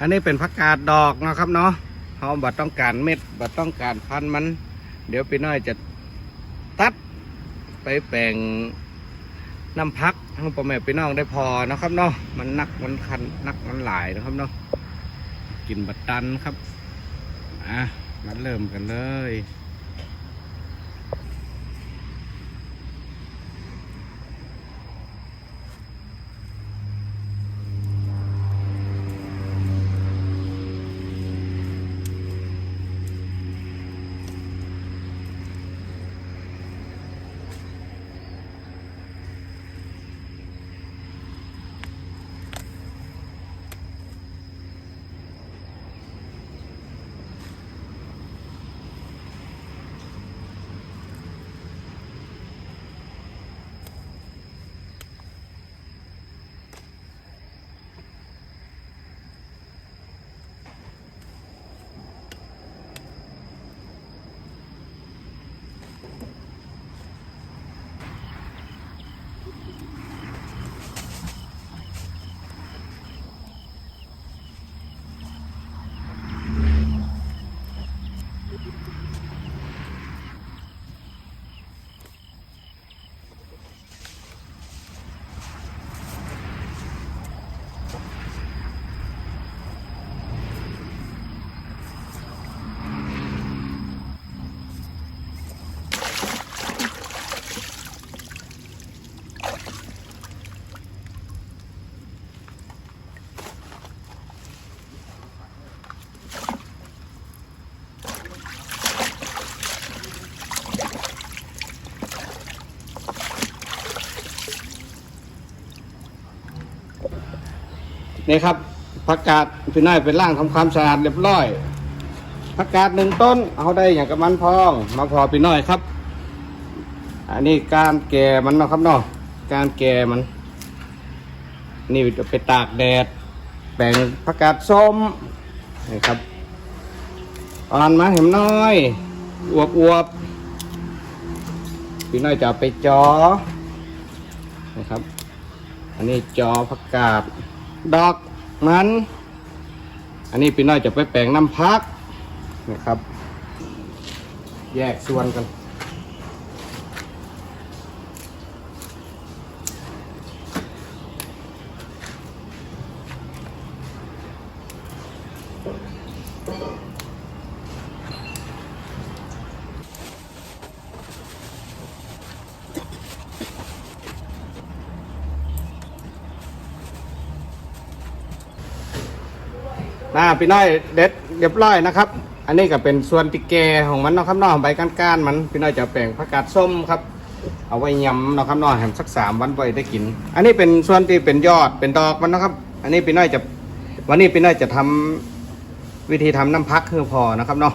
อันนี้เป็นผักกาดดอกนะครับเนาะเขาบัดต้องการเม็ดบัดต้องการพันธุ์มัน เดี๋ยวพี่น้อยจะตัดไปแปลงน้ำพักให้พ่อแม่พี่น้องได้พอนะครับเนาะมันนักมันคันนักมันหลายนะครับเนาะกินบัดดันครับอะมาเริ่มกันเลย นี่ครับผักกาดพี่น้อยเป็นร่างทำความสะอาดเรียบร้อยผักกาดหนึ่งต้นเอาได้อย่างกับมันพองมาพอพี่น้อยครับ อันนี้การแก่มันนะครับเนาะการแก่มัน นี่ไปตากแดดแบ่งผักกาดส้มนี่ครับอ่อนมาเห็นน้อยอวบอวบพี่น้อยจะไปจอนะครับ อันนี้จอผักกาด ดอกมัน อันนี้พี่น้อยจะไปแปลงน้ำพักนะครับ แยกส่วนกัน น่าพี่น้อยเด็ดเรียบร้อยนะครับ อันนี้ก็เป็นส่วนติแกของมันนะครับนาะใบก้านๆมันพี่น้อยจะแปลงผักกาดส้มครับ เอาไว้ยำนะครับนาะแหมสักสามวันไว้ได้กิน อันนี้เป็นส่วนที่เป็นยอดเป็นดอกมันนะครับ อันนี้พี่น้อยจะวันนี้พี่น้อยจะทำวิธีทำน้ำพักคือพอนะครับเนาะ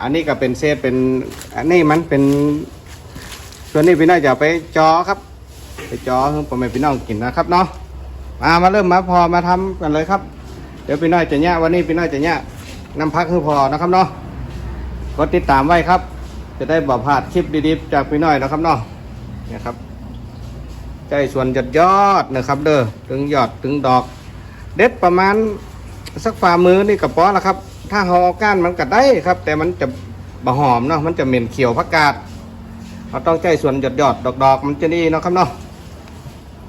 อันนี้ก็เป็นเศษเป็นอันนี้มันเป็นส่วนนี้พี่น้อยจะไปจอครับ ไปจอให้พ่อแม่พี่น้องกินนะครับเนาะมามาเริ่มมาพอมาทำกันเลยครับ ดี๋ยวพี่น้อยจะเนี่วันนี้พี่น้อยจะเนี่ยนำพักคือพอนะครับเนาะกดติดตามไว้ครับ จะได้บ่พลาดคลิปดีๆจากพี่น้อยนะครับเนาะนี่ครับใจส่วนยอดยอดนะครับเด้อถึงยอดถึงดอก เด็ดประมาณสักฝ่ามือนี่กระป๋อละครับ ถ้าหอก้านมันก็ได้ครับ แต่มันจะบะหอมเนาะมันจะเหม็นเขียวผักกาดเราต้องใจส่วนยอดยอดๆดอกมันจะดีเนาะครับเนาะ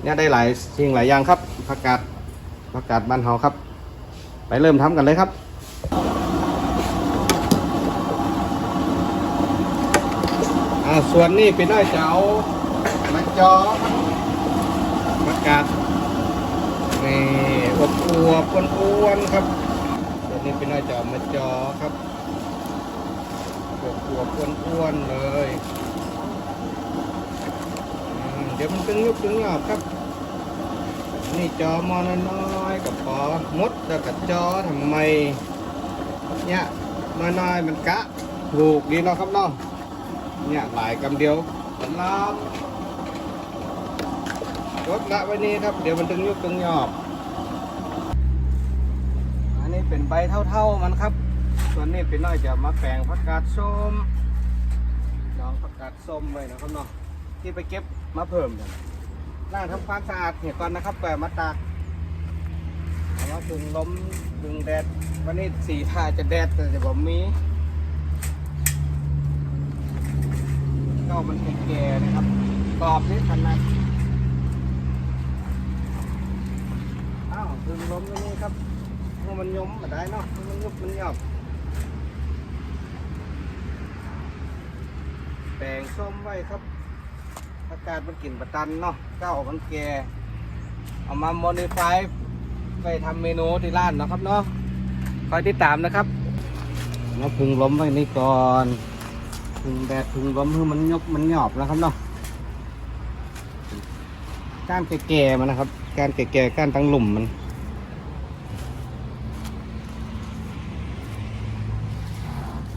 เนี่ยได้หลายสิ่งหลายอย่างครับผักกาดผักกาดบ้านเฮาครับ ไปเริ่มทำกันเลยครับ อ่าส่วนนี้เป็นน้อยเจ้ามาจอครับประกาศนี่อบอวบอ้วนๆครับส่วนนี้เป็นน้อยเจ้ามาจอครับอบอวบอ้วนๆเลย เดี๋ยวมันตึงยุบตึงหยอบครับ นี่จอมอน้อยๆกับปอมดแล้วกับจอทำไม เนี่ยน้อยๆมันกะถูกดีเนาะครับเนาะเนี่ยหลายกำเดียวสำลับรถละไว้นี่ครับ เดี๋ยวมันตึงยุบตึงหยอบอันนี้เป็นใบเท่าๆมันครับ ส่วนนี้เป็นน้อยจะมาแปลงผักกาดส้มดองผักกาดส้มไว้นะครับเนาะที่ไปเก็บมาเพิ่มกัน ล้างทำความสะอาดเห็ดก่อนนะครับก่อนมาตากเอามาดึงล้มดึงแดด วันนี้สีท่าจะแดดแต่จะผมมีก็มันแก่ๆนะครับกรอบนี่ขนาดอ้าวดึงล้มตรงนี้ครับเพราะมันยมมาได้เนาะมันยุบมันหยอบแปลงส้มไว้ครับ อากาศมันกลิ่นประตันเนาะเก้ามันแก่เอามาโมดิฟายไปทำเมนูที่ร้านนะครับเนาะคอยติดตามนะครับมาพึงล้มไว้นี่ก่อนพึงแดดพึงล้มให้มันยบมันหยอบนะครับเนาะก้านแก่ๆมันนะครับก้านแก่ๆก้านตั้งหลุมมัน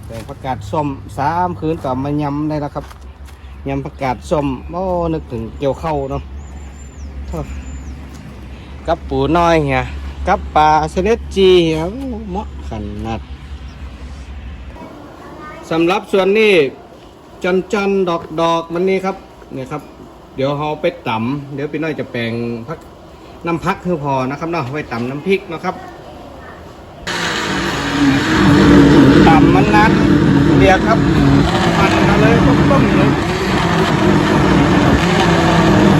แต่ผักกาดส้มสามคืนต่อมายำได้แล้วครับ ยำผักกาดส้มโอ้นึกถึงเกี่ยวเข้าวเนาะกับปูน้อยเฮียกับปลาเสเนตจีเฮียหมาะขนาดสำหรับส่วนนี้จันจันดอกดอกมันนี่ครับเนี่ยครับ เดี๋ยวเราไปตำเดี๋ยวพี่น้อยจะแปลงพักน้ำพักคือพอนะครับเนาะไว้ตำน้ำพริกนะครับตำมันนัดเดียครับปั่นมาเลยต้มๆเลย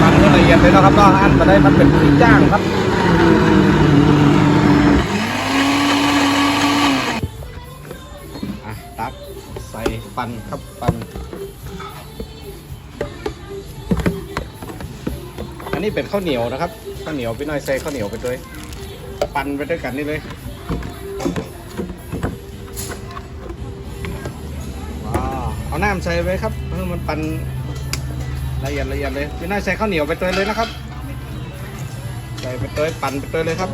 มันก็ละเอียดเลยนะครับก็อันมาได้มันเป็นสีจ้างครับอะตักใส่ปั่นครับปั่นอันนี้เป็นข้าวเหนียวนะครับข้าวเหนียวพี่น้อยใส่ข้าวเหนียวไปด้วยปั่นไปด้วยกันนี่เลยว้าวเอาน้ำใส่ไว้ครับเพื่อมันปั่น ละเอียดละเอียดเลยพี่น้อยใส่ข้าวเหนียวไปเตยเลยนะครับ ใส่ไปเตยปั่นไปเตยเลยครับ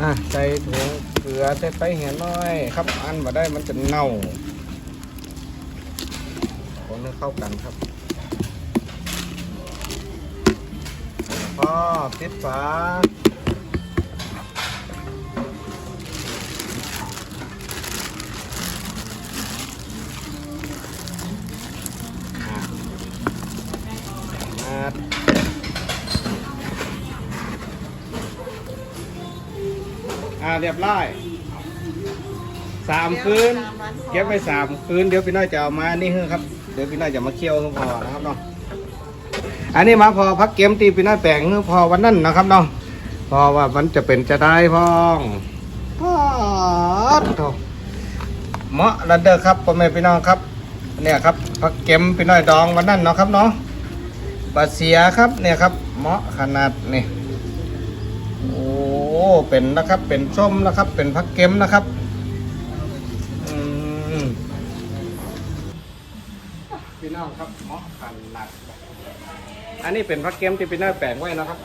อะใส่ถุงเกลือใส่ไปเหี่ยน้อย ครับอันมาได้มันจะเน่าคนให้เข้ากันครับ พอปิดฝาอ่าอ่าเรียบร้อยสามคืน เก็บไปสามคืน เดี๋ยวพี่น้อยจะเอามา นี่คือครับ เดี๋ยวพี่น้อยจะมาเคี่ยวให้พอนะครับเนาะ อันนี้มาพอพักเกมตีปีน้าแปลงพอวันนั้นนะครับเนาะพอว่ามันจะเป็นจะได้พ้องพอดโถเหมาะนันเด้อครับพ่อแม่พี่น้องครับ เนี่ยครับพักเกมพี่น้อยดองวันนั้นเนาะครับเนาะบาเสียครับเนี่ยครับเหมาะขนาดนี่โอ้เป็นนะครับเป็นส้มนะครับ เป็นพักเกมนะครับพี่น้องครับเหมาะขนาด อันนี้เป็นพักเกมที่เป็นหน้าแปลงไว้นะครับ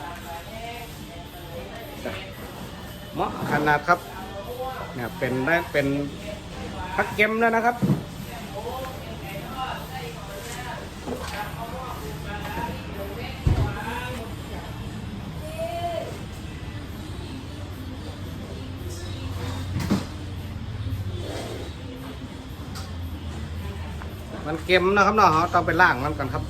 เหมาะขนาดครับเนี่ยเป็นได้เป็นพักเกมแล้วนะครับมันเกมนะครับเนาะเราต้องไปล่างมันกันครับ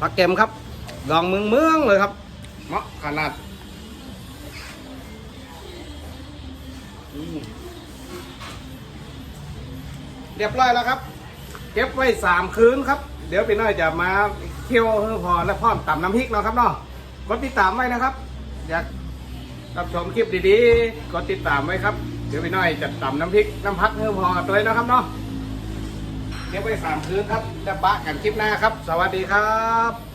ผักเก็มครับลองเมืองเมืองเลยครับเหมาะขนาดอืมเรียบร้อยแล้วครับ เก็บไว้สามคืนครับ เดี๋ยวพี่น้อยจะมาเคี่ยวให้พอและพร้อมตำน้ำพริกเนาะครับเนาะกดติดตามไว้นะครับ อยากรับชมคลิปดีๆกดติดตามไว้ครับ เดี๋ยวพี่น้อยจะตำน้ำพริกน้ำพักให้พอตัวเลยนะครับเนาะ เก็บไว้สามคืนครับจะปะกันคลิปหน้าครับ สวัสดีครับ